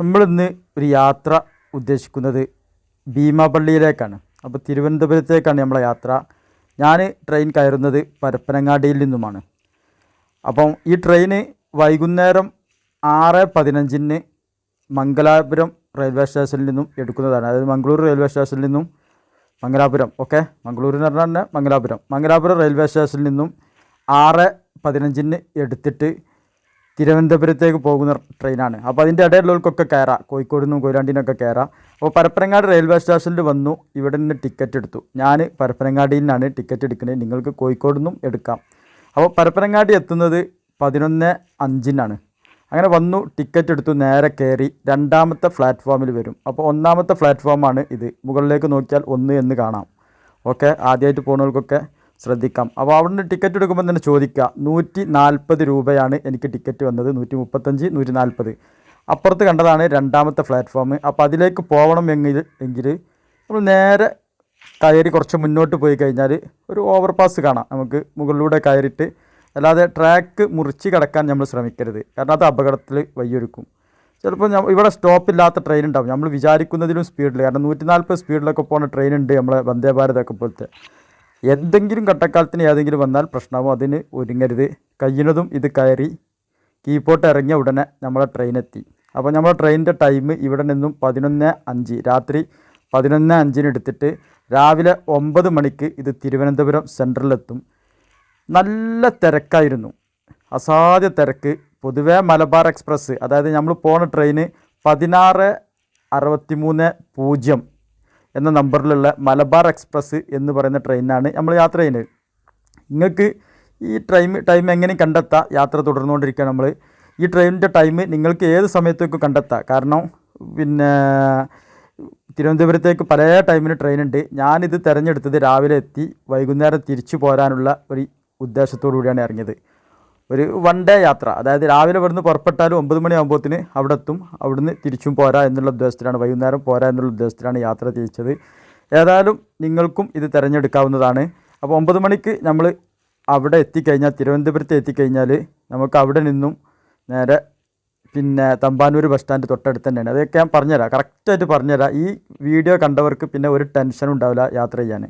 നമ്മളിന്ന് ഒരു യാത്ര ഉദ്ദേശിക്കുന്നത് ഭീമാപള്ളിയിലേക്കാണ്. അപ്പോൾ തിരുവനന്തപുരത്തേക്കാണ് നമ്മളെ യാത്ര. ഞാൻ ട്രെയിൻ കയറുന്നത് പരപ്പനങ്ങാടിയിൽ നിന്നുമാണ്. അപ്പം ഈ ട്രെയിന് വൈകുന്നേരം ആറ് പതിനഞ്ചിന് മംഗലാപുരം റെയിൽവേ സ്റ്റേഷനിൽ നിന്നും എടുക്കുന്നതാണ്. അതായത് മംഗളൂർ റെയിൽവേ സ്റ്റേഷനിൽ നിന്നും മംഗലാപുരം ഓക്കെ മംഗളൂർ എന്ന് പറഞ്ഞാൽ തന്നെ മംഗലാപുരം. മംഗലാപുരം റെയിൽവേ സ്റ്റേഷനിൽ നിന്നും ആറ് പതിനഞ്ചിന് എടുത്തിട്ട് തിരുവനന്തപുരത്തേക്ക് പോകുന്ന ട്രെയിനാണ്. അപ്പോൾ അതിന്റെ ഇടയിലുള്ളവർക്കൊക്കെ കയറാം. കോഴിക്കോട് നിന്നും കൊയിലാണ്ടിനൊക്കെ കയറാം. അപ്പോൾ പരപ്പനങ്ങാട് റെയിൽവേ സ്റ്റേഷനിൽ വന്നു. ഇവിടെ നിന്ന് ടിക്കറ്റ് എടുത്തു. ഞാൻ പരപ്പനങ്ങാടിയിൽ നിന്നാണ് ടിക്കറ്റ് എടുക്കുന്നത്. നിങ്ങൾക്ക് കോഴിക്കോട് നിന്നും എടുക്കാം. അപ്പോൾ പരപ്പനങ്ങാടി എത്തുന്നത് പതിനൊന്ന് അഞ്ചിനാണ്. അങ്ങനെ വന്നു ടിക്കറ്റ് എടുത്തു നേരെ കയറി രണ്ടാമത്തെ പ്ലാറ്റ്ഫോമിൽ വരും. അപ്പോൾ ഒന്നാമത്തെ പ്ലാറ്റ്ഫോമാണ് ഇത്. മുകളിലേക്ക് നോക്കിയാൽ ഒന്ന് എന്ന് കാണാം. ഓക്കെ ആദ്യമായിട്ട് പോകുന്നവർക്കൊക്കെ ശ്രദ്ധിക്കാം. അപ്പോൾ അവിടുന്ന് ടിക്കറ്റ് എടുക്കുമ്പോൾ തന്നെ ചോദിക്കുക നൂറ്റി നാൽപ്പത് രൂപയാണ് എനിക്ക് ടിക്കറ്റ് വന്നത് നൂറ്റി മുപ്പത്തഞ്ച് നൂറ്റി നാൽപ്പത് അപ്പുറത്ത് കണ്ടതാണ് രണ്ടാമത്തെ പ്ലാറ്റ്ഫോം. അപ്പോൾ അതിലേക്ക് പോകണം എങ്കിൽ എങ്കിൽ നമ്മൾ നേരെ കയറി കുറച്ച് മുന്നോട്ട് പോയി കഴിഞ്ഞാൽ ഒരു ഓവർ പാസ് കാണാം. നമുക്ക് മുകളിലൂടെ കയറിയിട്ട് അല്ലാതെ ട്രാക്ക് മുറിച്ച് കിടക്കാൻ നമ്മൾ ശ്രമിക്കരുത്. കാരണം അത് അപകടത്തിൽ വയ്യൊരുക്കും ചിലപ്പോൾ ഇവിടെ സ്റ്റോപ്പ് ഇല്ലാത്ത ട്രെയിൻ ഉണ്ടാവും. നമ്മൾ വിചാരിക്കുന്നതിലും സ്പീഡിൽ കാരണം നൂറ്റി നാൽപ്പത് സ്പീഡിലൊക്കെ പോകുന്ന ട്രെയിൻ ഉണ്ട് നമ്മളെ വന്ദേ ഭാരതൊക്കെ പോലത്തെ. എന്തെങ്കിലും ഘട്ടക്കാലത്തിന് ഏതെങ്കിലും വന്നാൽ പ്രശ്നമാവും. അതിന് ഒരുങ്ങരുത്. കഴിയുന്നതും ഇത് കയറി കീപ്പോട്ട് ഇറങ്ങിയ ഉടനെ നമ്മളെ ട്രെയിൻ എത്തി. അപ്പോൾ നമ്മളെ ട്രെയിനിന്റെ ടൈം ഇവിടെ നിന്നും പതിനൊന്ന് അഞ്ച് രാത്രി പതിനൊന്ന് അഞ്ചിന് എടുത്തിട്ട് രാവിലെ ഒമ്പത് മണിക്ക് ഇത് തിരുവനന്തപുരം സെൻട്രലിലെത്തും നല്ല തിരക്കായിരുന്നു. അസാധ്യ തിരക്ക്. പൊതുവേ മലബാർ എക്സ്പ്രസ് അതായത് നമ്മൾ പോണ ട്രെയിന് പതിനാറ് അറുപത്തി മൂന്ന് പൂജ്യം എന്ന നമ്പറിലുള്ള മലബാർ എക്സ്പ്രസ് എന്ന് പറയുന്ന ട്രെയിനാണ് നമ്മൾ യാത്ര ചെയ്യുന്നത്. നിങ്ങൾക്ക് ഈ ടൈം ടൈം എങ്ങനെ കണ്ടെത്താം? യാത്ര തുടർന്നുകൊണ്ടിരിക്കുക നമ്മൾ. ഈ ട്രെയിനിന്റെ ടൈം നിങ്ങൾക്ക് ഏത് സമയത്തേക്കും കണ്ടെത്താം? കാരണം പിന്നെ തിരുവനന്തപുരത്തേക്ക് പല ടൈമിന് ട്രെയിൻ ഉണ്ട് ഞാനിത് തിരഞ്ഞെടുത്തത് രാവിലെ എത്തി വൈകുന്നേരം തിരിച്ചു പോരാനുള്ള ഒരു ഉദ്ദേശത്തോടു കൂടിയാണ് ഇറങ്ങിയത്. ഒരു വൺ ഡേ യാത്ര. അതായത് രാവിലെ ഇവിടുന്ന് പുറപ്പെട്ടാലും ഒമ്പത് മണിയാകുമ്പോഴത്തിന് അവിടെ എത്തും. അവിടുന്ന് തിരിച്ചും പോരാ എന്നുള്ള ഉദ്ദേശത്തിലാണ് വൈകുന്നേരം പോരാ എന്നുള്ള ഉദ്ദേശത്തിലാണ് യാത്ര തിരിച്ചത്. ഏതായാലും നിങ്ങൾക്കും ഇത് തിരഞ്ഞെടുക്കാവുന്നതാണ്. അപ്പോൾ ഒമ്പത് മണിക്ക് നമ്മൾ അവിടെ എത്തിക്കഴിഞ്ഞാൽ തിരുവനന്തപുരത്ത് എത്തിക്കഴിഞ്ഞാൽ നമുക്ക് അവിടെ നിന്നും നേരെ പിന്നെ തമ്പാനൂർ ബസ് സ്റ്റാൻഡ് തൊട്ടടുത്ത് തന്നെയാണ്. അതൊക്കെ ഞാൻ പറഞ്ഞുതരാം. കറക്റ്റായിട്ട് പറഞ്ഞുതരാം. ഈ വീഡിയോ കണ്ടവർക്ക് പിന്നെ ഒരു ടെൻഷനും ഉണ്ടാവില്ല യാത്ര ചെയ്യാൻ.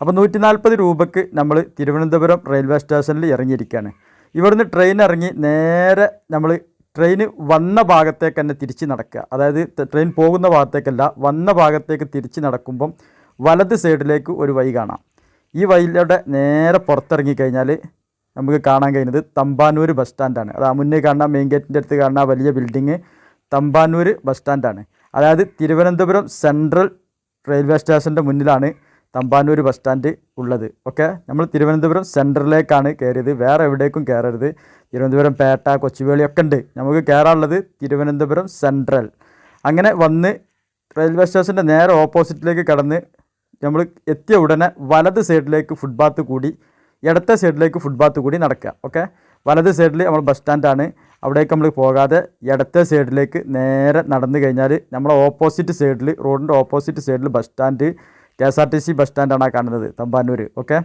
അപ്പോൾ നൂറ്റി നാൽപ്പത് രൂപയ്ക്ക് നമ്മൾ തിരുവനന്തപുരം റെയിൽവേ സ്റ്റേഷനിൽ ഇറങ്ങിയിരിക്കുകയാണ്. ഇവിടുന്ന് ട്രെയിൻ ഇറങ്ങി നേരെ നമ്മൾ ട്രെയിൻ വന്ന ഭാഗത്തേക്ക് തന്നെ തിരിച്ച് നടക്കുക. അതായത് ട്രെയിൻ പോകുന്ന ഭാഗത്തേക്കല്ല വന്ന ഭാഗത്തേക്ക് തിരിച്ച് നടക്കുമ്പം വലത് സൈഡിലേക്ക് ഒരു വൈ കാണാം. ഈ വഴിയിലൂടെ നേരെ പുറത്തിറങ്ങിക്കഴിഞ്ഞാൽ നമുക്ക് കാണാൻ കഴിയുന്നത് തമ്പാനൂർ ബസ് സ്റ്റാൻഡാണ് അത് ആ മുന്നേ കാണുന്ന മെയിൻ ഗേറ്റിന്റെ അടുത്ത് കാണുന്ന വലിയ ബിൽഡിങ് തമ്പാനൂർ ബസ് സ്റ്റാൻഡാണ് അതായത് തിരുവനന്തപുരം സെൻട്രൽ റെയിൽവേ സ്റ്റേഷന്റെ മുന്നിലാണ് തമ്പാനൂർ ബസ് സ്റ്റാൻഡ് ഉള്ളത്. ഓക്കെ? നമ്മൾ തിരുവനന്തപുരം സെന്ററിലേക്കാണ് കയറിയത്. വേറെ എവിടേക്കും കയറരുത്. തിരുവനന്തപുരം പേട്ട കൊച്ചുവേളി ഒക്കെ ഉണ്ട്. നമുക്ക് കയറാനുള്ളത് തിരുവനന്തപുരം സെൻട്രൽ. അങ്ങനെ വന്ന് റെയിൽവേ സ്റ്റേഷന്റെ നേരെ ഓപ്പോസിറ്റിലേക്ക് കടന്ന് നമ്മൾ എത്തിയ ഉടനെ വലത് സൈഡിലേക്ക് ഫുട്പാത്ത് കൂടി ഇടത്തെ സൈഡിലേക്ക് ഫുട്പാത്ത് കൂടി നടക്കുക. ഓക്കെ? വലത് സൈഡിൽ നമ്മൾ ബസ് സ്റ്റാൻഡാണ്. അവിടേക്ക് നമ്മൾ പോകാതെ ഇടത്തെ സൈഡിലേക്ക് നേരെ നടന്നു കഴിഞ്ഞാൽ നമ്മളെ ഓപ്പോസിറ്റ് സൈഡിൽ റോഡിന്റെ ഓപ്പോസിറ്റ് സൈഡിൽ bus stand K S R T C bus സ്റ്റാൻഡാണ് കാണുന്നത് തമ്പാനൂർ ഓക്കെ?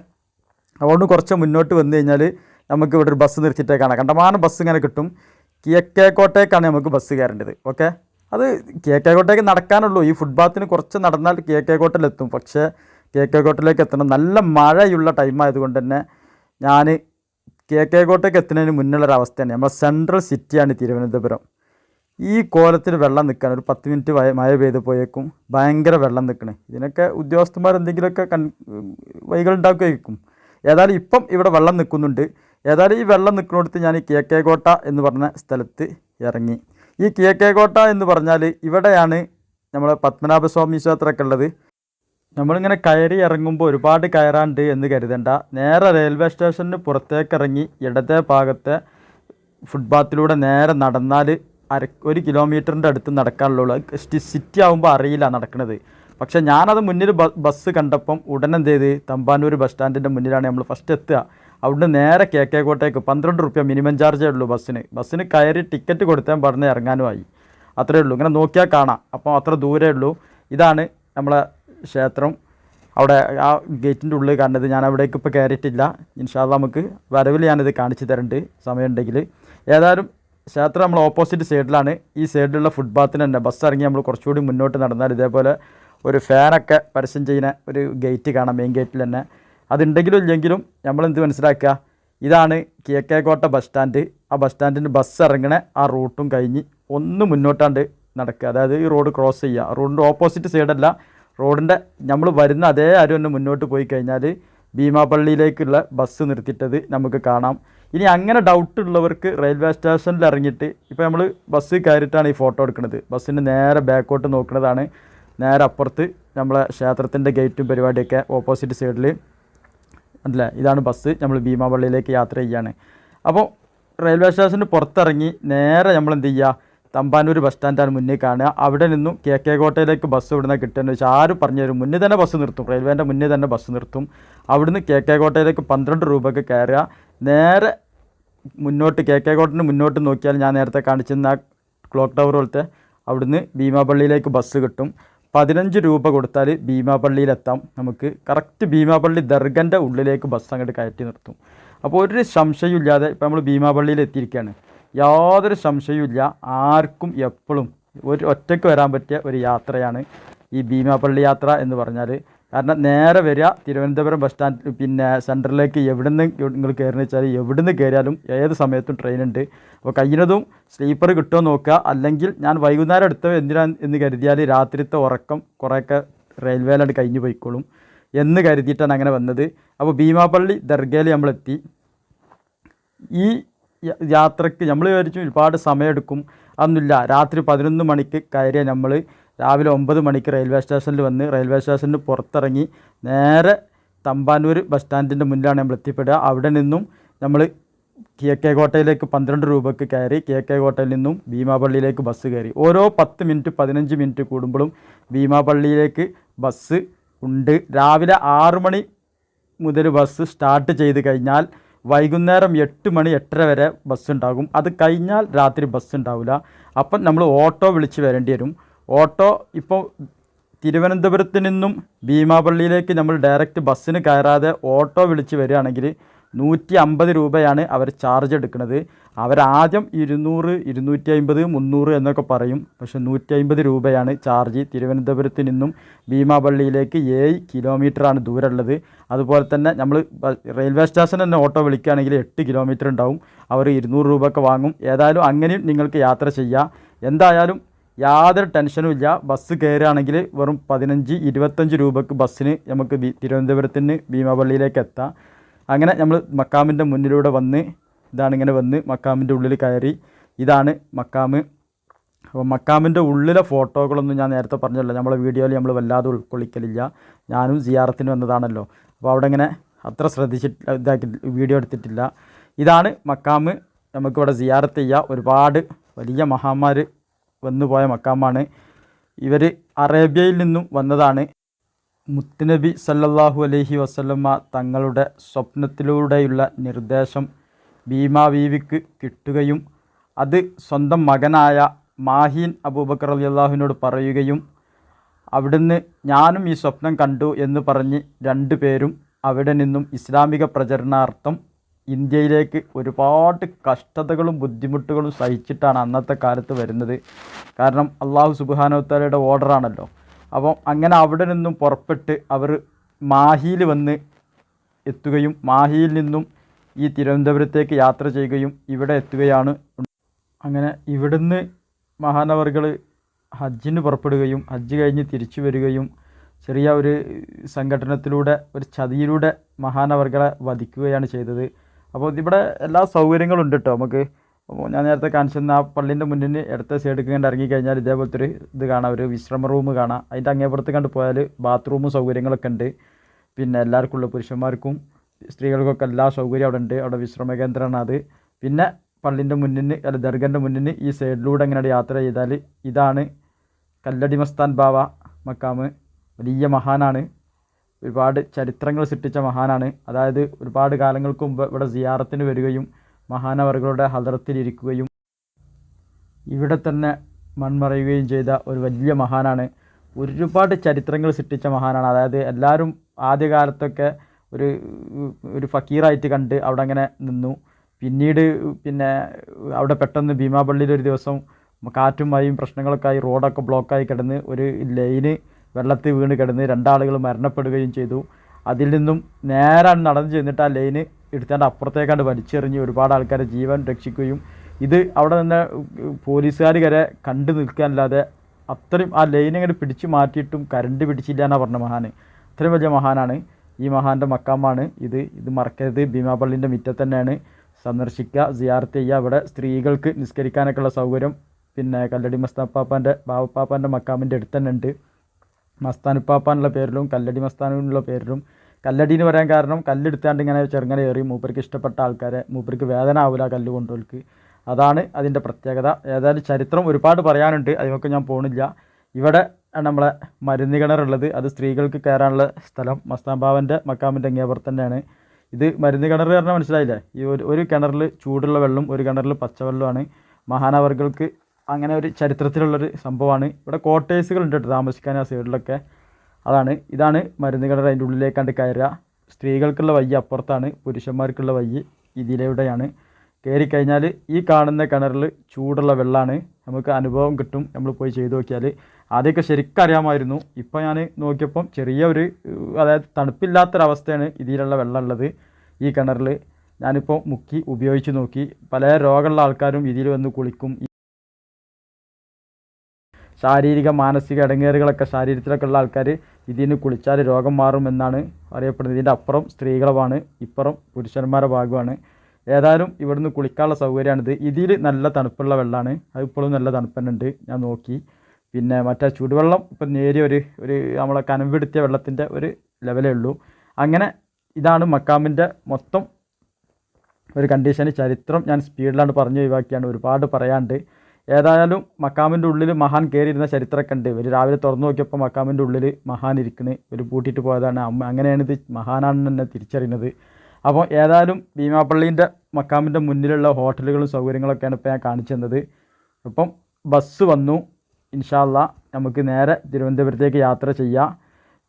അതുകൊണ്ട് കുറച്ച് മുന്നോട്ട് വന്നു കഴിഞ്ഞാൽ നമുക്ക് ഇവിടെ ഒരു ബസ് നിർത്തിയിട്ടേ കാണാം കണ്ടമാനം ബസ് ഇങ്ങനെ കിട്ടും. കിഴക്കേക്കോട്ടേക്കാണ് നമുക്ക് ബസ് കയറേണ്ടത്. ഓക്കെ? അത് കിഴക്കേക്കോട്ടേക്ക് നടക്കാനുള്ളൂ. ഈ ഫുട്പാത്തിന് കുറച്ച് നടന്നാൽ കിഴക്കേക്കോട്ടിലെത്തും പക്ഷേ കിഴക്കേക്കോട്ടിലേക്ക് എത്തണം. നല്ല മഴയുള്ള ടൈം ആയതുകൊണ്ട് തന്നെ ഞാൻ കിഴക്കേക്കോട്ടേക്ക് എത്തുന്നതിന് മുന്നിലൊരവസ്ഥയാണ് നമ്മുടെ സെൻട്രൽ സിറ്റിയാണ് തിരുവനന്തപുരം. ഈ കോലത്തിൽ വെള്ളം നിൽക്കാൻ ഒരു പത്ത് മിനിറ്റ് മഴ മഴ പെയ്ത് പോയേക്കും ഭയങ്കര വെള്ളം നിൽക്കണേ. ഇതിനൊക്കെ ഉദ്യോഗസ്ഥന്മാർ എന്തെങ്കിലുമൊക്കെ കൺ വഴികളുണ്ടാക്കുമായിരിക്കും ഏതായാലും ഇപ്പം ഇവിടെ വെള്ളം നിൽക്കുന്നുണ്ട്. ഏതായാലും ഈ വെള്ളം നിൽക്കുന്നിടത്ത് ഞാൻ ഈ കോട്ട എന്ന് പറഞ്ഞ സ്ഥലത്ത് ഇറങ്ങി. ഈ കിഴക്കേക്കോട്ട എന്ന് പറഞ്ഞാൽ ഇവിടെയാണ് നമ്മളെ പത്മനാഭസ്വാമി ക്ഷേത്രമൊക്കെ ഉള്ളത്. നമ്മളിങ്ങനെ കയറി ഇറങ്ങുമ്പോൾ ഒരുപാട് കയറാണ്ട് എന്ന് കരുതണ്ട. നേരെ റെയിൽവേ സ്റ്റേഷന് പുറത്തേക്ക് ഇറങ്ങി ഇടത്തെ ഭാഗത്തെ ഫുട്പാത്തിലൂടെ നേരെ നടന്നാൽ അര ഒരു കിലോമീറ്ററിന്റെ അടുത്ത് നടക്കാനുള്ളൂ. സിറ്റി ആകുമ്പോൾ അറിയില്ല നടക്കുന്നത് പക്ഷേ ഞാനത് മുന്നിൽ ബസ് കണ്ടപ്പം ഉടനെ എന്ത് ചെയ്ത്? തമ്പാനൂർ ബസ് സ്റ്റാൻഡിന്റെ മുന്നിലാണ് നമ്മൾ ഫസ്റ്റ് എത്തുക. അവിടുന്ന് നേരെ കെ കെ കോട്ടേക്ക് പന്ത്രണ്ട് റുപ്യ മിനിമം ചാർജേ ഉള്ളൂ ബസ്സിന്. ബസ്സിന് കയറി ടിക്കറ്റ് കൊടുത്താൽ പറഞ്ഞ് ഇറങ്ങാനുമായി അത്രയേ ഉള്ളൂ. ഇങ്ങനെ നോക്കിയാൽ കാണാം. അപ്പോൾ അത്ര ദൂരേ ഉള്ളൂ. ഇതാണ് നമ്മളെ ക്ഷേത്രം. അവിടെ ആ ഗേറ്റിന്റെ ഉള്ളിൽ കാണുന്നത്. ഞാൻ അവിടേക്ക് ഇപ്പോൾ കയറിയിട്ടില്ല. ഇൻഷാല്ല നമുക്ക് വരവിൽ ഞാനിത് കാണിച്ചു തരുന്നുണ്ട് സമയമുണ്ടെങ്കിൽ ഏതായാലും ക്ഷേത്രം നമ്മൾ ഓപ്പോസിറ്റ് സൈഡിലാണ് ഈ സൈഡിലുള്ള ഫുട്പാത്തിന് തന്നെ ബസ് ഇറങ്ങി നമ്മൾ കുറച്ചുകൂടി മുന്നോട്ട് നടന്നാൽ ഇതേപോലെ ഒരു ഫാനൊക്കെ പരസ്യം ചെയ്യുന്ന ഒരു ഗേറ്റ് കാണാം മെയിൻ ഗേറ്റിൽ തന്നെ. അതുണ്ടെങ്കിലും ഇല്ലെങ്കിലും നമ്മളെന്ത് മനസ്സിലാക്കുക? ഇതാണ് കിഴക്കേക്കോട്ട ബസ് സ്റ്റാൻഡ് ആ ബസ് സ്റ്റാൻഡിന് ബസ് ഇറങ്ങണ ആ റൂട്ടും കഴിഞ്ഞ് ഒന്ന് മുന്നോട്ടാണ്ട് നടക്കുക. അതായത് ഈ റോഡ് ക്രോസ് ചെയ്യുക. റോഡിന്റെ ഓപ്പോസിറ്റ് സൈഡല്ല റോഡിന്റെ നമ്മൾ വരുന്ന അതേ ആരും തന്നെ മുന്നോട്ട് പോയി കഴിഞ്ഞാൽ ഭീമാപള്ളിയിലേക്കുള്ള ബസ് നിർത്തിയിട്ടത് നമുക്ക് കാണാം. ഇനി അങ്ങനെ ഡൗട്ട് ഉള്ളവർക്ക് റെയിൽവേ സ്റ്റേഷനിൽ ഇറങ്ങിയിട്ട് ഇപ്പോൾ നമ്മൾ ബസ് കയറിയിട്ടാണ് ഈ ഫോട്ടോ എടുക്കുന്നത്. ബസ്സിന് നേരെ ബാക്കോട്ട് നോക്കുന്നതാണ്. നേരെ അപ്പുറത്ത് നമ്മളെ ക്ഷേത്രത്തിന്റെ ഗേറ്റും പരിപാടിയൊക്കെ ഓപ്പോസിറ്റ് സൈഡിൽ അല്ല? ഇതാണ് ബസ് നമ്മൾ ഭീമാപള്ളിയിലേക്ക് യാത്ര ചെയ്യാണ്. അപ്പോൾ റെയിൽവേ സ്റ്റേഷന് പുറത്തിറങ്ങി നേരെ നമ്മൾ എന്ത് ചെയ്യുക? തമ്പാനൂർ ബസ് സ്റ്റാൻഡാണ് മുന്നിൽ കാണുക. അവിടെ നിന്നും കെ കെ കോട്ടയിലേക്ക് ബസ് ഇവിടുന്ന് കിട്ടുമെന്ന് വെച്ചാൽ ആരും പറഞ്ഞു തരും. മുന്നിൽ തന്നെ ബസ് നിർത്തും. റെയിൽവേന്റെ മുന്നിൽ തന്നെ ബസ് നിർത്തും. അവിടുന്ന് കെ കെ കോട്ടയിലേക്ക് പന്ത്രണ്ട് രൂപയ്ക്ക് കയറുക. നേരെ മുന്നോട്ട് കെ കെ കോട്ടിന് മുന്നോട്ട് നോക്കിയാൽ ഞാൻ നേരത്തെ കാണിച്ചിരുന്ന ആ ക്ലോക്ക് ടവർ പോലത്തെ അവിടുന്ന് ഭീമാപള്ളിയിലേക്ക് ബസ് കിട്ടും. പതിനഞ്ച് രൂപ കൊടുത്താൽ ഭീമാപള്ളിയിലെത്താം. നമുക്ക് കറക്റ്റ് ഭീമാപള്ളി ദർഗന്റെ ഉള്ളിലേക്ക് ബസ് അങ്ങോട്ട് കയറ്റി നിർത്തും. അപ്പോൾ ഒരു സംശയമില്ലാതെ ഇപ്പോൾ നമ്മൾ ഭീമാപള്ളിയിൽ എത്തിയിരിക്കുകയാണ്. യാതൊരു സംശയവുമില്ല ആർക്കും എപ്പോഴും ഒരു ഒറ്റയ്ക്ക് വരാൻ പറ്റിയ ഒരു യാത്രയാണ് ഈ ഭീമാപള്ളി യാത്ര എന്ന് പറഞ്ഞാൽ കാരണം നേരെ വരിക തിരുവനന്തപുരം ബസ് സ്റ്റാൻഡ് പിന്നെ സെന്ററിലേക്ക് എവിടെ നിന്ന് നിങ്ങൾ കയറുന്ന വെച്ചാൽ എവിടെ നിന്ന് കയറിയാലും ഏത് സമയത്തും ട്രെയിൻ ഉണ്ട്. അപ്പോൾ കഴിയുന്നതും സ്ലീപ്പർ കിട്ടുമോ നോക്കുക. അല്ലെങ്കിൽ ഞാൻ വൈകുന്നേരം എടുത്തത് എന്തിനാ എന്ന് കരുതിയാൽ രാത്രിത്തെ ഉറക്കം കുറേയൊക്കെ റെയിൽവേയിലാണ് കഴിഞ്ഞു പോയിക്കോളും എന്ന് കരുതിയിട്ടാണ് അങ്ങനെ വന്നത്. അപ്പോൾ ഭീമാപ്പള്ളി ദർഗയിൽ നമ്മളെത്തി ഈ യാത്രയ്ക്ക് നമ്മൾ വിചാരിച്ചു ഒരുപാട് സമയമെടുക്കും അതൊന്നുമില്ല. രാത്രി പതിനൊന്ന് മണിക്ക് കയറിയ നമ്മൾ രാവിലെ ഒമ്പത് മണിക്ക് റെയിൽവേ സ്റ്റേഷനിൽ വന്ന് റെയിൽവേ സ്റ്റേഷനിൽ പുറത്തിറങ്ങി നേരെ തമ്പാനൂർ ബസ് സ്റ്റാൻഡിന്റെ മുന്നിലാണ് നമ്മൾ എത്തിപ്പെടുക. അവിടെ നിന്നും നമ്മൾ കിഴക്കേ കോട്ടയിലേക്ക് പന്ത്രണ്ട് രൂപയ്ക്ക് കയറി കിഴക്കേ കോട്ടയിൽ നിന്നും ഭീമാപള്ളിയിലേക്ക് ബസ് കയറി. ഓരോ പത്ത് മിനിറ്റ് പതിനഞ്ച് മിനിറ്റ് കൂടുമ്പോഴും ഭീമാപള്ളിയിലേക്ക് ബസ് ഉണ്ട്. രാവിലെ ആറ് മണി മുതൽ ബസ് സ്റ്റാർട്ട് ചെയ്ത് കഴിഞ്ഞാൽ വൈകുന്നേരം എട്ട് മണി എട്ടര വരെ ബസ് ഉണ്ടാകും. അത് കഴിഞ്ഞാൽ രാത്രി ബസ് ഉണ്ടാവില്ല. അപ്പം നമ്മൾ ഓട്ടോ വിളിച്ച് വരേണ്ടി വരും. ഓട്ടോ ഇപ്പോൾ തിരുവനന്തപുരത്ത് നിന്നും ഭീമാപള്ളിയിലേക്ക് നമ്മൾ ഡയറക്റ്റ് ബസ്സിന് കയറാതെ ഓട്ടോ വിളിച്ച് വരികയാണെങ്കിൽ നൂറ്റി അമ്പത് രൂപയാണ് അവർ ചാർജ് എടുക്കുന്നത്. അവരാദ്യം ഇരുന്നൂറ് ഇരുന്നൂറ്റി അമ്പത് മുന്നൂറ് എന്നൊക്കെ പറയും. പക്ഷേ നൂറ്റി അമ്പത് രൂപയാണ് ചാർജ് തിരുവനന്തപുരത്ത് നിന്നും ഭീമാപള്ളിയിലേക്ക് ഏഴ് കിലോമീറ്ററാണ് ദൂരമുള്ളത്. അതുപോലെ തന്നെ നമ്മൾ റെയിൽവേ സ്റ്റേഷൻ തന്നെ ഓട്ടോ വിളിക്കുകയാണെങ്കിൽ എട്ട് കിലോമീറ്റർ ഉണ്ടാവും. അവർ ഇരുന്നൂറ് രൂപയൊക്കെ വാങ്ങും. ഏതായാലും അങ്ങനെയും നിങ്ങൾക്ക് യാത്ര ചെയ്യാം. എന്തായാലും യാതൊരു ടെൻഷനും ഇല്ല. ബസ് കയറുകയാണെങ്കിൽ വെറും പതിനഞ്ച് ഇരുപത്തഞ്ച് രൂപക്ക് ബസ്സിന് നമുക്ക് തിരുവനന്തപുരത്തിന് ഭീമാപള്ളിയിലേക്ക് എത്താം. അങ്ങനെ നമ്മൾ മക്കാമിന്റെ മുന്നിലൂടെ വന്ന് ഇതാണ് ഇങ്ങനെ വന്ന് മക്കാമിന്റെ ഉള്ളിൽ കയറി. ഇതാണ് മക്കാമ്. അപ്പോൾ മക്കാമിന്റെ ഉള്ളിലെ ഫോട്ടോകളൊന്നും ഞാൻ നേരത്തെ പറഞ്ഞല്ലോ. നമ്മളെ വീഡിയോയിൽ നമ്മൾ വല്ലാതെ ഉൾക്കൊള്ളിക്കലില്ല. ഞാനും സിയാറത്തിന് വന്നതാണല്ലോ. അപ്പോൾ അവിടെ ഇങ്ങനെ അത്ര ശ്രദ്ധിച്ചിട്ട് ഇതാക്കി വീഡിയോ എടുത്തിട്ടില്ല. ഇതാണ് മക്കാമ്. നമുക്കിവിടെ സിയാറത്ത് ചെയ്യുക ഒരുപാട് വലിയ മഹാന്മാർ വന്നു പോയ മക്കാമാണ്. ഇവർ അറേബ്യയിൽ നിന്നും വന്നതാണ്. മുത്തുനബി സല്ലല്ലാഹു അലൈഹി വസല്ലമ്മ തങ്ങളുടെ സ്വപ്നത്തിലൂടെയുള്ള നിർദ്ദേശം ഭീമാ ബീവിക്ക് കിട്ടുകയും അത് സ്വന്തം മകനായ മാഹീൻ അബൂബക്കർ അലി അള്ളാഹുവിനോട് പറയുകയും അവിടുന്ന് ഞാനും ഈ സ്വപ്നം കണ്ടു എന്ന് പറഞ്ഞ് രണ്ടു പേരും അവിടെ നിന്നും ഇസ്ലാമിക പ്രചരണാർത്ഥം ഇന്ത്യയിലേക്ക് ഒരുപാട് കഷ്ടതകളും ബുദ്ധിമുട്ടുകളും സഹിച്ചിട്ടാണ് അന്നത്തെ കാലത്ത് വരുന്നത്. കാരണം അള്ളാഹു സുബാനോത്താലയുടെ ഓർഡറാണല്ലോ അപ്പം അങ്ങനെ അവിടെ നിന്നും പുറപ്പെട്ട് അവർ മാഹിയിൽ വന്ന് എത്തുകയും മാഹിയിൽ നിന്നും ഈ തിരുവനന്തപുരത്തേക്ക് യാത്ര ചെയ്യുകയും ഇവിടെ എത്തുകയാണ്. അങ്ങനെ ഇവിടുന്ന് മഹാനവർകൾ ഹജ്ജിന് പുറപ്പെടുകയും ഹജ്ജ് കഴിഞ്ഞ് തിരിച്ചു വരികയും ചെറിയ ഒരു സംഘടനത്തിലൂടെ ഒരു ചതിയിലൂടെ മഹാനവർകളെ വധിക്കുകയാണ് ചെയ്തത്. അപ്പോൾ ഇവിടെ എല്ലാ സൗകര്യങ്ങളും ഉണ്ട് കേട്ടോ നമുക്ക് ഞാൻ നേരത്തെ കാണിച്ചിരുന്ന ആ പള്ളീന്റെ മുന്നിൽ ഇടത്തെ സൈഡ് കണ്ട് ഇറങ്ങിക്കഴിഞ്ഞാൽ ഇതേപോലത്തെ ഒരു ഇത് കാണാം. ഒരു വിശ്രമ റൂം കാണാം. അതിന്റെ അങ്ങേപ്പുറത്ത് കണ്ട് പോയാൽ ബാത്റൂമും സൗകര്യങ്ങളൊക്കെ ഉണ്ട്. പിന്നെ എല്ലാവർക്കും ഉള്ള പുരുഷന്മാർക്കും സ്ത്രീകൾക്കൊക്കെ എല്ലാ സൗകര്യം അവിടെ ഉണ്ട്. അവിടെ വിശ്രമ കേന്ദ്രമാണ് അത്. പിന്നെ പള്ളിന്റെ മുന്നിൽ അല്ല ദർഗന്റെ മുന്നിൽ ഈ സൈഡിലൂടെ എങ്ങനെയാണ് യാത്ര ചെയ്താൽ ഇതാണ് കല്ലടിമസ്താൻ ബാവ മക്കാമ്. വലിയ മഹാനാണ്. ഒരുപാട് ചരിത്രങ്ങൾ സൃഷ്ടിച്ച മഹാനാണ്. അതായത് ഒരുപാട് കാലങ്ങൾക്ക് മുമ്പ് ഇവിടെ സിയാറത്തിന് വരികയും മഹാനവറുകളുടെ ഹദറത്തിലിരിക്കുകയും ഇവിടെ തന്നെ മൺമറയുകയും ചെയ്ത ഒരു വലിയ മഹാനാണ്. ഒരുപാട് ചരിത്രങ്ങൾ സൃഷ്ടിച്ച മഹാനാണ്. അതായത് എല്ലാവരും ആദ്യകാലത്തൊക്കെ ഒരു ഒരു ഫക്കീറായിട്ട് കണ്ട് അവിടെ അങ്ങനെ നിന്നു. പിന്നീട് പിന്നെ അവിടെ പെട്ടെന്ന് ഭീമാപള്ളിയിൽ ഒരു ദിവസം കാറ്റും മഴയും പ്രശ്നങ്ങളൊക്കെ ആയി റോഡൊക്കെ ബ്ലോക്കായി കിടന്ന് ഒരു ലൈന് വെള്ളത്തിൽ വീണ് കിടന്ന് രണ്ടാളുകൾ മരണപ്പെടുകയും ചെയ്തു. അതിൽ നിന്നും നേരാണ് നടന്നു ചെന്നിട്ട് ആ ലൈന് എടുത്താണ്ട് അപ്പുറത്തേക്കാണ്ട് വലിച്ചെറിഞ്ഞ് ഒരുപാട് ആൾക്കാരെ ജീവൻ രക്ഷിക്കുകയും ഇത് അവിടെ നിന്ന് പോലീസുകാർ വരെ കണ്ടു നിൽക്കാനല്ലാതെ അത്രയും ആ ലൈൻ ഇങ്ങനെ പിടിച്ചു മാറ്റിയിട്ടും കരണ്ട് പിടിച്ചില്ല എന്നാണ് പറഞ്ഞ മഹാന്. അത്രയും വലിയ മഹാനാണ്. ഈ മഹാന്റെ മക്കാമാണ് ഇത്. ഇത് മറക്കരുത്. ഭീമാപള്ളിന്റെ മുറ്റത്ത് തന്നെയാണ് സന്ദർശിക്കുക സിയാർത്ത് ചെയ്യുക. അവിടെ സ്ത്രീകൾക്ക് നിസ്കരിക്കാനൊക്കെയുള്ള സൗകര്യം. പിന്നെ കല്ലടി മസ്താപ്പാപ്പാന്റെ ബാവപ്പാപ്പാന്റെ മക്കാമിന്റെ അടുത്ത് തന്നെ ഉണ്ട് മസ്താനുപ്പാപ്പ എന്നുള്ള പേരിലും കല്ലടി മസ്താനു എന്നുള്ള പേരിലും. കല്ലടി എന്ന് പറയാൻ കാരണം കല്ലെടുത്താണ്ട് ഇങ്ങനെ ചെറുങ്ങനെ ഏറി മൂപ്പർക്ക് ഇഷ്ടപ്പെട്ട ആൾക്കാരെ മൂപ്പർക്ക് വേദന ആവില്ല കല്ല് കൊണ്ടുപോൽക്ക് അതാണ് അതിന്റെ പ്രത്യേകത. ഏതായാലും ചരിത്രം ഒരുപാട് പറയാനുണ്ട് അതിനൊക്കെ ഞാൻ പോണില്ല. ഇവിടെ നമ്മളെ മരുന്ന് കിണറുള്ളത് അത് സ്ത്രീകൾക്ക് കയറാനുള്ള സ്ഥലം മസ്താൻ ബാവന്റെ മക്കാമിന്റെ അങ്ങേപ്പുറത്ത് തന്നെയാണ്. ഇത് മരുന്ന് കിണർ പറഞ്ഞാൽ മനസ്സിലായില്ലേ? ഈ ഒരു ഒരു കിണറിൽ ചൂടുള്ള വെള്ളം ഒരു കിണറിൽ പച്ചവെള്ളമാണ്. മഹാനവർകൾക്ക് അങ്ങനെ ഒരു ചരിത്രത്തിലുള്ളൊരു സംഭവമാണ്. ഇവിടെ കോട്ടേഴ്സുകൾ ഉണ്ട് കേട്ടോ താമസിക്കാൻ ആ സൈഡിലൊക്കെ അതാണ്. ഇതാണ് മരുന്ന് കട അതിന്റെ ഉള്ളിലേക്കാണ്ട് കയറുക. സ്ത്രീകൾക്കുള്ള വയ്യ അപ്പുറത്താണ് പുരുഷന്മാർക്കുള്ള വയ്യ ഇതിലൂടെയാണ്. കയറി കഴിഞ്ഞാൽ ഈ കാണുന്ന കിണറിൽ ചൂടുള്ള വെള്ളമാണ് നമുക്ക് അനുഭവം കിട്ടും. നമ്മൾ പോയി ചെയ്തു നോക്കിയാൽ ആദ്യമൊക്കെ ശരിക്കും അറിയാമായിരുന്നു. ഇപ്പോൾ ഞാൻ നോക്കിയപ്പം ചെറിയ ഒരു അതായത് തണുപ്പില്ലാത്തൊരവസ്ഥയാണ് ഇതിലുള്ള വെള്ളം ഉള്ളത് ഈ കിണറിൽ ഞാനിപ്പോൾ മുക്കി ഉപയോഗിച്ച് നോക്കി. പല രോഗമുള്ള ആൾക്കാരും ഇതിൽ വന്ന് കുളിക്കും. ശാരീരിക മാനസിക ഇടങ്ങേറുകളൊക്കെ ശാരീരത്തിലൊക്കെ ഉള്ള ആൾക്കാർ ഇതിന് കുളിച്ചാൽ രോഗം മാറുമെന്നാണ് അറിയപ്പെടുന്നത്. ഇതിന്റെ അപ്പുറം സ്ത്രീകളുമാണ് ഇപ്പുറം പുരുഷന്മാരുടെ ഭാഗമാണ്. ഏതായാലും ഇവിടുന്ന് കുളിക്കാനുള്ള സൗകര്യമാണിത്. ഇതിൽ നല്ല തണുപ്പുള്ള വെള്ളമാണ് അത് ഇപ്പോഴും നല്ല തണുപ്പന്നുണ്ട്. ഞാൻ നോക്കി. പിന്നെ മറ്റേ ചൂടുവെള്ളം ഇപ്പം നേരിയ ഒരു ഒരു നമ്മളെ കനമ്പെടുത്തിയ വെള്ളത്തിന്റെ ഒരു ലെവലേ ഉള്ളൂ. അങ്ങനെ ഇതാണ് മക്കാമിന്റെ മൊത്തം ഒരു കണ്ടീഷന്. ചരിത്രം ഞാൻ സ്പീഡിലാണ് പറഞ്ഞു ഒഴിവാക്കിയാണ്. ഒരുപാട് പറയാണ്ട്. ഏതായാലും മക്കാമിന്റെ ഉള്ളിൽ മഹാൻ കയറിയിരുന്ന ചരിത്രമൊക്കെ ഉണ്ട്. ഇവർ രാവിലെ തുറന്നു നോക്കിയപ്പോൾ മക്കാമിന്റെ ഉള്ളിൽ മഹാൻ ഇരിക്കുന്നത് ഇവർ പൂട്ടിയിട്ട് പോയതാണ്. അമ്മ അങ്ങനെയാണ് ഇത് മഹാനാണെന്ന് തന്നെ തിരിച്ചറിയുന്നത്. അപ്പോൾ ഏതായാലും ഭീമാപ്പള്ളീന്റെ മക്കാമിന്റെ മുന്നിലുള്ള ഹോട്ടലുകളും സൗകര്യങ്ങളൊക്കെയാണ് ഇപ്പോൾ ഞാൻ കാണിച്ചു തന്നത്. അപ്പം ബസ് വന്നു. ഇൻഷാല്ല നമുക്ക് നേരെ തിരുവനന്തപുരത്തേക്ക് യാത്ര ചെയ്യാം.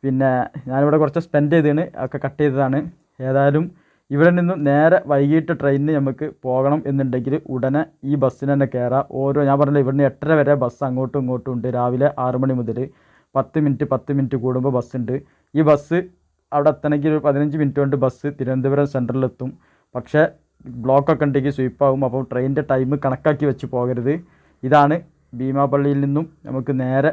പിന്നെ ഞാനിവിടെ കുറച്ച് സ്പെൻഡ് ചെയ്തതാണ്. ഒക്കെ കട്ട് ചെയ്തതാണ്. ഏതായാലും ഇവിടെ നിന്നും നേരെ വൈകിട്ട് ട്രെയിനിന് നമുക്ക് പോകണം എന്നുണ്ടെങ്കിൽ ഉടനെ ഈ ബസ്സിന് തന്നെ കയറാം ഓരോ ഞാൻ പറഞ്ഞില്ല ഇവിടുന്ന് എട്ടര വരെ ബസ് അങ്ങോട്ടും ഇങ്ങോട്ടും ഉണ്ട്. രാവിലെ ആറ് മണി മുതൽ പത്ത് മിനിറ്റ് പത്ത് മിനിറ്റ് കൂടുമ്പോൾ ബസ് ഉണ്ട്. ഈ ബസ് അവിടെ എത്തണമെങ്കിൽ ഒരു പതിനഞ്ച് മിനിറ്റ് കൊണ്ട് ബസ് തിരുവനന്തപുരം സെൻട്രലിലെത്തും പക്ഷേ ബ്ലോക്കൊക്കെ ഉണ്ടെങ്കിൽ സ്വീപ്പാവും അപ്പോൾ ട്രെയിനിന്റെ ടൈം കണക്കാക്കി വെച്ച് പോകരുത്. ഇതാണ് ഭീമാപള്ളിയിൽ നിന്നും നമുക്ക് നേരെ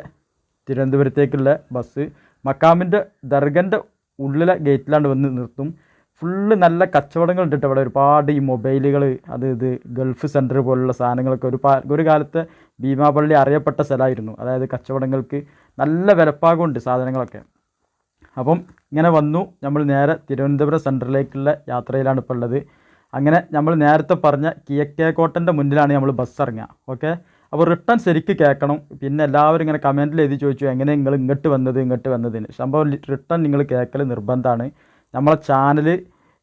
തിരുവനന്തപുരത്തേക്കുള്ള ബസ് മക്കാമിന്റെ ദർഗന്റെ ഉള്ളിലെ ഗേറ്റിലാണ് വന്ന് നിർത്തും. ഫുള്ള് നല്ല കച്ചവടങ്ങൾ ഉണ്ടിട്ട് അവിടെ ഒരുപാട് ഈ മൊബൈലുകൾ അത് ഇത് ഗൾഫ് സെന്റർ പോലുള്ള സാധനങ്ങളൊക്കെ ഒരു ഒരു കാലത്ത് ഭീമാപള്ളി അറിയപ്പെട്ട സ്ഥലമായിരുന്നു. അതായത് കച്ചവടങ്ങൾക്ക് നല്ല വിലപ്പാകമുണ്ട് സാധനങ്ങളൊക്കെ. അപ്പം ഇങ്ങനെ വന്നു. നമ്മൾ നേരെ തിരുവനന്തപുരം സെന്ററിലേക്കുള്ള യാത്രയിലാണ് ഇപ്പോൾ ഉള്ളത്. അങ്ങനെ നമ്മൾ നേരത്തെ പറഞ്ഞ കിഴക്കേക്കോട്ടന്റെ മുന്നിലാണ് നമ്മൾ ബസ് ഇറങ്ങുക. ഓക്കെ? അപ്പോൾ റിട്ടേൺ ശരിക്ക് കേൾക്കണം. പിന്നെ എല്ലാവരും ഇങ്ങനെ കമന്റിൽ എഴുതി ചോദിച്ചു എങ്ങനെ നിങ്ങൾ ഇങ്ങോട്ട് വന്നത് ഇങ്ങോട്ട് വന്നതിന് സംഭവം റിട്ടേൺ നിങ്ങൾ കേൾക്കൽ നിർബന്ധമാണ്. നമ്മളെ ചാനൽ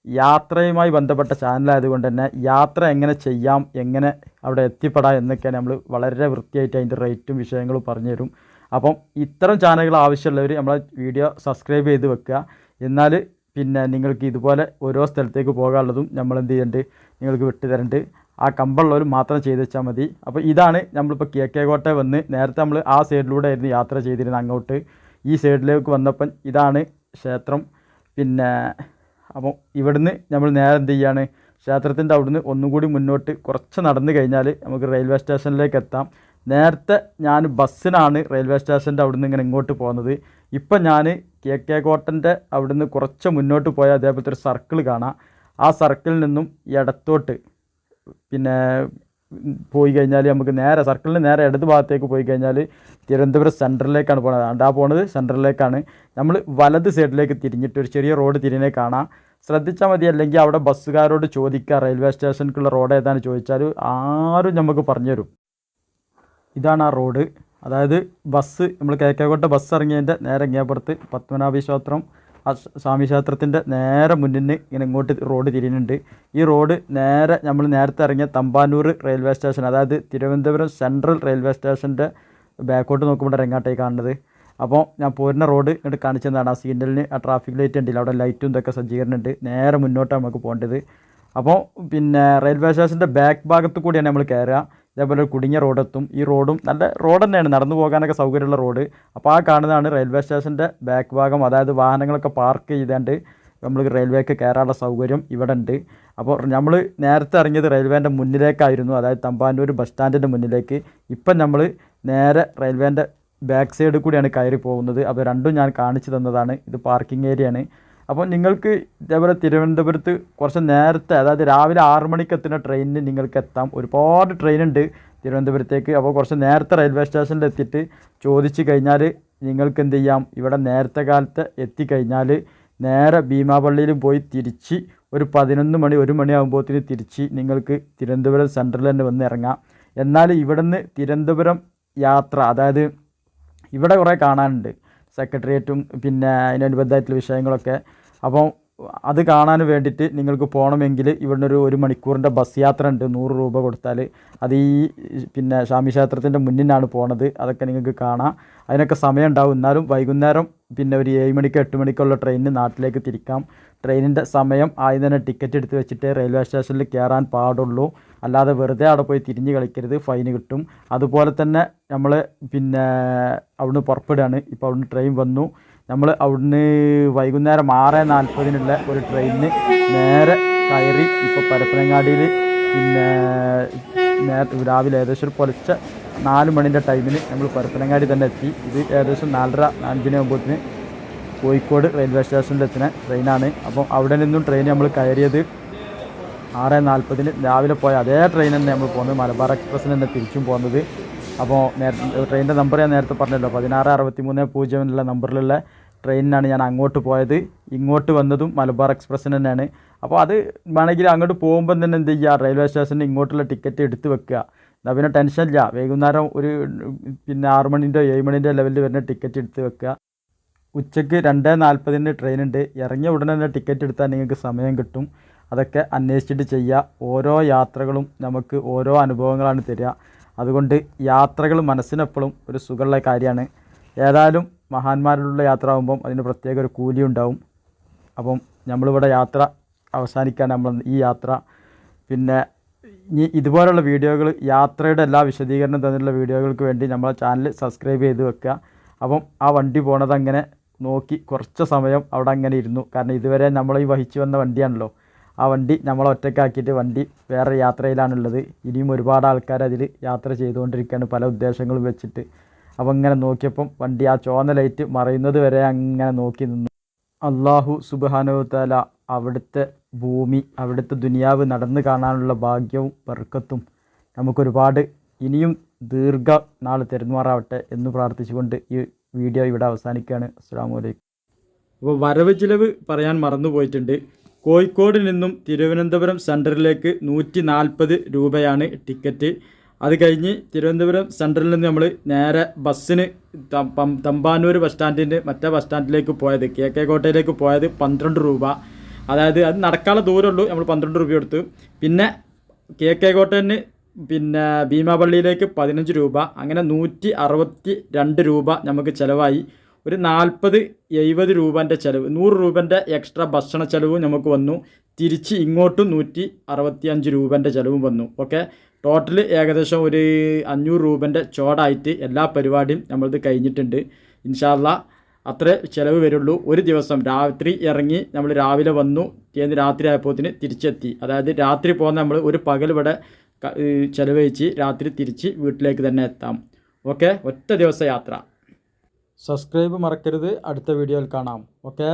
യാത്രയുമായി ബന്ധപ്പെട്ട ചാനലായതുകൊണ്ട് തന്നെ യാത്ര എങ്ങനെ ചെയ്യാം എങ്ങനെ അവിടെ എത്തിപ്പെടാം എന്നൊക്കെ നമ്മൾ വളരെ വൃത്തിയായിട്ട് അതിന്റെ റേറ്റും വിഷയങ്ങളും പറഞ്ഞുതരും അപ്പം ഇത്തരം ചാനലുകൾ ആവശ്യമുള്ളവർ നമ്മളെ വീഡിയോ സബ്സ്ക്രൈബ് ചെയ്ത് വെക്കുക. എന്നാൽ പിന്നെ നിങ്ങൾക്ക് ഇതുപോലെ ഓരോ സ്ഥലത്തേക്ക് പോകാനുള്ളതും നമ്മൾ എന്ത് ചെയ്യുന്നുണ്ട് നിങ്ങൾക്ക് വിട്ടു തരുന്നുണ്ട് ആ കമ്പുള്ളവർ മാത്രം ചെയ്ത് വെച്ചാൽ മതി. അപ്പോൾ ഇതാണ് നമ്മളിപ്പോൾ കിഴക്കേക്കോട്ടെ വന്ന് നേരത്തെ നമ്മൾ ആ സൈഡിലൂടെ ആയിരുന്നു യാത്ര ചെയ്തിരുന്നത് അങ്ങോട്ട്. ഈ സൈഡിലേക്ക് വന്നപ്പം ഇതാണ് ക്ഷേത്രം. പിന്നെ അപ്പോൾ ഇവിടുന്ന് നമ്മൾ നേരെ എന്ത് ചെയ്യാണ്? ക്ഷേത്രത്തിന്റെ അവിടുന്ന് ഒന്നും കൂടി മുന്നോട്ട് കുറച്ച് നടന്നു കഴിഞ്ഞാൽ നമുക്ക് റെയിൽവേ സ്റ്റേഷനിലേക്ക് എത്താം. നേരത്തെ ഞാൻ ബസ്സിനാണ് റെയിൽവേ സ്റ്റേഷന്റെ അവിടുന്ന് ഇങ്ങനെ ഇങ്ങോട്ട് പോകുന്നത്. ഇപ്പം ഞാൻ കെ കെ കോട്ടന്റെ അവിടുന്ന് കുറച്ച് മുന്നോട്ട് പോയാൽ അതേപോലത്തെ ഒരു സർക്കിൾ കാണാം. ആ സർക്കിളിൽ നിന്നും ഇടത്തോട്ട് പിന്നെ പോയി കഴിഞ്ഞാൽ നമുക്ക് നേരെ സർക്കിളിന് നേരെ ഇടത് ഭാഗത്തേക്ക് പോയി കഴിഞ്ഞാൽ തിരുവനന്തപുരം സെന്ററിലേക്കാണ് പോകുന്നത് അണ്ടാ പോണത് സെന്ററിലേക്കാണ് നമ്മൾ വലത് സൈഡിലേക്ക് തിരിഞ്ഞിട്ട് ഒരു ചെറിയ റോഡ് തിരിഞ്ഞേ കാണാം. ശ്രദ്ധിച്ചാൽ മതി അല്ലെങ്കിൽ അവിടെ ബസ്സുകാരോട് ചോദിക്കുക റെയിൽവേ സ്റ്റേഷനിലേക്കുള്ള റോഡ് ഏതാണ് ചോദിച്ചാൽ ആരും നമുക്ക് പറഞ്ഞുതരും. ഇതാണ് ആ റോഡ്. അതായത് ബസ് നമ്മൾ കേക്കോട്ട ബസ് ഇറങ്ങിയതിന്റെ നേരെ ഇങ്ങേപ്പുറത്ത് പത്മനാഭി ക്ഷേത്രം ആ സ്വാമി ക്ഷേത്രത്തിന്റെ നേരെ മുന്നിന് ഇങ്ങനെ ഇങ്ങോട്ട് റോഡ് തിരിയുന്നുണ്ട്. ഈ റോഡ് നേരെ നമ്മൾ നേരത്തെ ഇറങ്ങിയ തമ്പാനൂർ റെയിൽവേ സ്റ്റേഷൻ അതായത് തിരുവനന്തപുരം സെൻട്രൽ റെയിൽവേ സ്റ്റേഷന്റെ ബാക്കോട്ട് നോക്കുമ്പോൾ ഇറങ്ങാട്ടായി കാണുന്നത്. അപ്പോൾ ഞാൻ പോരുന്ന റോഡ് ഇങ്ങോട്ട് കാണിച്ചതാണ്. ആ സിഗ്നലിന് ആ ട്രാഫിക് ലൈറ്റ് ഉണ്ടല്ലോ അവിടെ ലൈറ്റും ഇതൊക്കെ സജ്ജീകരണം ഉണ്ട് നേരെ മുന്നോട്ടാണ് നമുക്ക് പോകേണ്ടത്. അപ്പോൾ പിന്നെ റെയിൽവേ സ്റ്റേഷന്റെ ബാക്ക് ഭാഗത്ത് കൂടിയാണ് നമ്മൾ കയറുക. ഇതേപോലെ കുടുങ്ങിയ റോഡെത്തും. ഈ റോഡും നല്ല റോഡ് തന്നെയാണ്. നടന്നു പോകാനൊക്കെ സൗകര്യമുള്ള റോഡ്. അപ്പോൾ ആ കാണുന്നതാണ് റെയിൽവേ സ്റ്റേഷന്റെ ബാക്ക് ഭാഗം. അതായത് വാഹനങ്ങളൊക്കെ പാർക്ക് ചെയ്താണ്ട് നമ്മൾ റെയിൽവേക്ക് കയറാനുള്ള സൗകര്യം ഇവിടെ ഉണ്ട് അപ്പോൾ നമ്മൾ നേരത്തെ ഇറങ്ങിയത് റെയിൽവേന്റെ മുന്നിലേക്കായിരുന്നു. അതായത് തമ്പാനൂർ ബസ് സ്റ്റാൻഡിന്റെ മുന്നിലേക്ക്. ഇപ്പം നമ്മൾ നേരെ റെയിൽവേന്റെ ബാക്ക് സൈഡിൽ കൂടിയാണ് കയറി പോകുന്നത്. അപ്പോൾ രണ്ടും ഞാൻ കാണിച്ചു തന്നതാണ്. ഇത് പാർക്കിംഗ് ഏരിയയാണ് അപ്പോൾ നിങ്ങൾക്ക് ഇതേപോലെ തിരുവനന്തപുരത്ത് കുറച്ച് നേരത്തെ അതായത് രാവിലെ ആറു മണിക്ക് എത്തുന്ന ട്രെയിനിന് നിങ്ങൾക്ക് എത്താം. ഒരുപാട് ട്രെയിൻ ഉണ്ട് തിരുവനന്തപുരത്തേക്ക്. അപ്പോൾ കുറച്ച് നേരത്തെ റെയിൽവേ സ്റ്റേഷനിൽ എത്തിയിട്ട് ചോദിച്ചു കഴിഞ്ഞാൽ നിങ്ങൾക്ക് എന്ത് ചെയ്യാം? ഇവിടെ നേരത്തെ കാലത്ത് എത്തിക്കഴിഞ്ഞാൽ നേരെ ഭീമാപള്ളിയിൽ പോയി തിരിച്ച് ഒരു പതിനൊന്ന് മണി ഒരു മണിയാകുമ്പോഴത്തേന് തിരിച്ച് നിങ്ങൾക്ക് തിരുവനന്തപുരം സെൻട്രൽ തന്നെ വന്ന് ഇറങ്ങാം. എന്നാൽ ഇവിടുന്ന് തിരുവനന്തപുരം യാത്ര അതായത് ഇവിടെ കുറേ കാണാനുണ്ട്. സെക്രട്ടേറിയറ്റും പിന്നെ അതിനനുബന്ധമായിട്ടുള്ള വിഷയങ്ങളൊക്കെ. അപ്പം അത് കാണാൻ വേണ്ടിയിട്ട് നിങ്ങൾക്ക് പോകണമെങ്കിൽ ഇവിടുന്ന് ഒരു ഒരു മണിക്കൂറിന്റെ ബസ് യാത്ര ഉണ്ട്. നൂറ് രൂപ കൊടുത്താൽ. അത് ഈ പിന്നെ സ്വാമി ക്ഷേത്രത്തിന്റെ മുന്നിലാണ് പോണത്. അതൊക്കെ നിങ്ങൾക്ക് കാണാം. അതിനൊക്കെ സമയം ഉണ്ടാവും. എന്നാലും വൈകുന്നേരം പിന്നെ ഒരു ഏഴ് മണിക്ക് എട്ട് മണിക്കുള്ള ട്രെയിനിന് നാട്ടിലേക്ക് തിരിക്കാം. ട്രെയിനിന്റെ സമയം ആദ്യം തന്നെ ടിക്കറ്റ് എടുത്ത് വെച്ചിട്ട് റെയിൽവേ സ്റ്റേഷനിൽ കയറാൻ പാടുള്ളൂ. അല്ലാതെ വെറുതെ അവിടെ പോയി തിരിഞ്ഞ് കളിക്കരുത്. ഫൈന് കിട്ടും. അതുപോലെ തന്നെ നമ്മൾ പിന്നെ അവിടുന്ന് പുറപ്പെടുകയാണ്. ഇപ്പോൾ അവിടുന്ന് ട്രെയിൻ വന്നു. നമ്മൾ അവിടുന്ന് വൈകുന്നേരം ആറ് നാൽപ്പതിനുള്ള ഒരു ട്രെയിനിന് നേരെ കയറി ഇപ്പോൾ പരപ്പനങ്ങാടിയിൽ പിന്നെ നേരത്തെ രാവിലെ ഏകദേശം ഒരു പൊലച്ച നാല് മണിന്റെ ടൈമിന് നമ്മൾ പരപ്പനങ്ങാടി തന്നെ എത്തി. ഇത് ഏകദേശം നാലര അഞ്ചിനാകുമ്പോഴത്തിന് കോഴിക്കോട് റെയിൽവേ സ്റ്റേഷനിൽ എത്തുന്ന ട്രെയിനാണ്. അപ്പം അവിടെ നിന്നും ട്രെയിൻ നമ്മൾ കയറിയത് ആറ് നാൽപ്പതിന് രാവിലെ പോയ അതേ ട്രെയിൻ തന്നെ നമ്മൾ പോകുന്നത് മലബാർ എക്സ്പ്രസ്സിന് തന്നെ തിരിച്ചും പോകുന്നത് അപ്പോൾ നേരത്തെ ട്രെയിനിന്റെ നമ്പർ ഞാൻ നേരത്തെ പറഞ്ഞല്ലോ പതിനാറ് അറുപത്തി മൂന്ന് പൂജ്യം എന്നുള്ള നമ്പറിലുള്ള ട്രെയിനിനാണ് ഞാൻ അങ്ങോട്ട് പോയത്. ഇങ്ങോട്ട് വന്നതും മലബാർ എക്സ്പ്രസ്സിന് തന്നെയാണ്. അപ്പോൾ അത് വേണമെങ്കിൽ അങ്ങോട്ട് പോകുമ്പോൾ തന്നെ എന്ത് ചെയ്യുക റെയിൽവേ സ്റ്റേഷനിൽ ഇങ്ങോട്ടുള്ള ടിക്കറ്റ് എടുത്ത് വെക്കുക. എന്നാൽ പിന്നെ ടെൻഷൻ ഇല്ല വൈകുന്നേരം ഒരു പിന്നെ ആറ് മണിന്റെ ഏഴ് മണിന്റെ ലെവലിൽ വരുന്ന ടിക്കറ്റ് എടുത്ത് വെക്കുക. ഉച്ചയ്ക്ക് രണ്ട് നാൽപ്പതിന് ട്രെയിൻ ഉണ്ട് ഇറങ്ങിയ ഉടനെ തന്നെ ടിക്കറ്റ് എടുത്താൽ നിങ്ങൾക്ക് സമയം കിട്ടും. അതൊക്കെ അന്വേഷിച്ചിട്ട് ചെയ്യുക. ഓരോ യാത്രകളും നമുക്ക് ഓരോ അനുഭവങ്ങളാണ് തരിക. അതുകൊണ്ട് യാത്രകൾ മനസ്സിനെപ്പോഴും ഒരു സുഖമുള്ള കാര്യമാണ്. ഏതായാലും മഹാന്മാരിലുള്ള യാത്ര ആകുമ്പം അതിന് പ്രത്യേക ഒരു കൂലി ഉണ്ടാവും. അപ്പം നമ്മളിവിടെ യാത്ര അവസാനിക്കാൻ നമ്മൾ ഈ യാത്ര പിന്നെ ഈ ഇതുപോലുള്ള വീഡിയോകൾ യാത്രയുടെ എല്ലാ വിശദീകരണം തന്നിട്ടുള്ള വീഡിയോകൾക്ക് വേണ്ടി നമ്മളെ ചാനൽ സബ്സ്ക്രൈബ് ചെയ്ത് വെക്കുക. അപ്പം ആ വണ്ടി പോണതങ്ങനെ നോക്കി കുറച്ച് സമയം അവിടെ അങ്ങനെ ഇരുന്നു. കാരണം ഇതുവരെ നമ്മൾ ഈ വഹിച്ചു വന്ന വണ്ടിയാണല്ലോ. ആ വണ്ടി നമ്മൾ ഒറ്റയ്ക്കാക്കിയിട്ട് വണ്ടി വേറെ യാത്രയിലാണുള്ളത്. ഇനിയും ഒരുപാട് ആൾക്കാർ അതിൽ യാത്ര ചെയ്തുകൊണ്ടിരിക്കുകയാണ് പല ഉദ്ദേശങ്ങളും വെച്ചിട്ട്. അപ്പോൾ ഇങ്ങനെ നോക്കിയപ്പം വണ്ടി ആ ചുവന്ന ലൈറ്റ് മറയുന്നത് വരെ അങ്ങനെ നോക്കി നിന്നു. അള്ളാഹു സുബാനുത്തല അവിടുത്തെ ഭൂമി അവിടുത്തെ ദുനിയാവ് നടന്നു കാണാനുള്ള ഭാഗ്യവും ബർക്കത്തും നമുക്കൊരുപാട് ഇനിയും ദീർഘ നാൾ തെരുമാറാവട്ടെ എന്ന് പ്രാർത്ഥിച്ചുകൊണ്ട് ഈ വീഡിയോ ഇവിടെ അവസാനിക്കുകയാണ്. അസ്സാം വലൈക്കും അപ്പോൾ വരവ് ചിലവ് പറയാൻ മറന്നു പോയിട്ടുണ്ട് കോഴിക്കോട് നിന്നും തിരുവനന്തപുരം സെന്ററിലേക്ക് നൂറ്റി നാൽപ്പത് രൂപയാണ് ടിക്കറ്റ്. അത് കഴിഞ്ഞ് തിരുവനന്തപുരം സെന്ററിൽ നിന്ന് നമ്മൾ നേരെ ബസ്സിന് തമ്പാനൂർ ബസ് സ്റ്റാൻഡിന്റെ മറ്റേ ബസ് സ്റ്റാൻഡിലേക്ക് പോയത്. കെ കെ കോട്ടയിലേക്ക് പോയത് പന്ത്രണ്ട് രൂപ. അതായത് അത് നടക്കാനുള്ള ദൂരമുള്ളൂ. നമ്മൾ പന്ത്രണ്ട് രൂപ കൊടുത്തു പിന്നെ കെ കെ കോട്ടന് പിന്നെ ഭീമാപള്ളിയിലേക്ക് പതിനഞ്ച് രൂപ. അങ്ങനെ നൂറ്റി അറുപത്തി രണ്ട് രൂപ നമുക്ക് ചിലവായി. ഒരു നാൽപ്പത് എഴുപത് രൂപന്റെ ചിലവ് നൂറ് രൂപന്റെ എക്സ്ട്രാ ഭക്ഷണ ചിലവും നമുക്ക് വന്നു. തിരിച്ച് ഇങ്ങോട്ടും നൂറ്റി അറുപത്തി അഞ്ച് രൂപന്റെ ചിലവും വന്നു. ഓക്കെ ടോട്ടൽ ഏകദേശം ഒരു അഞ്ഞൂറ് രൂപന്റെ ചോടായിട്ട് എല്ലാ പരിപാടിയും നമ്മളിത് കഴിഞ്ഞിട്ടുണ്ട്. ഇൻഷാല്ല അത്ര ചിലവ് വരുള്ളൂ. ഒരു ദിവസം രാത്രി ഇറങ്ങി നമ്മൾ രാവിലെ വന്നു. പിറ്റേന്ന് രാത്രി ആയപ്പോത്തിന് തിരിച്ചെത്തി. അതായത് രാത്രി പോകുന്ന നമ്മൾ ഒരു പകൽ ഇവിടെ ചിലവഴിച്ച് രാത്രി തിരിച്ച് വീട്ടിലേക്ക് തന്നെ എത്താം. ഓക്കെ ഒറ്റ ദിവസ യാത്ര. സബ്സ്ക്രൈബ് മറക്കരുത്. അടുത്ത വീഡിയോയിൽ കാണാം. ഓക്കെ?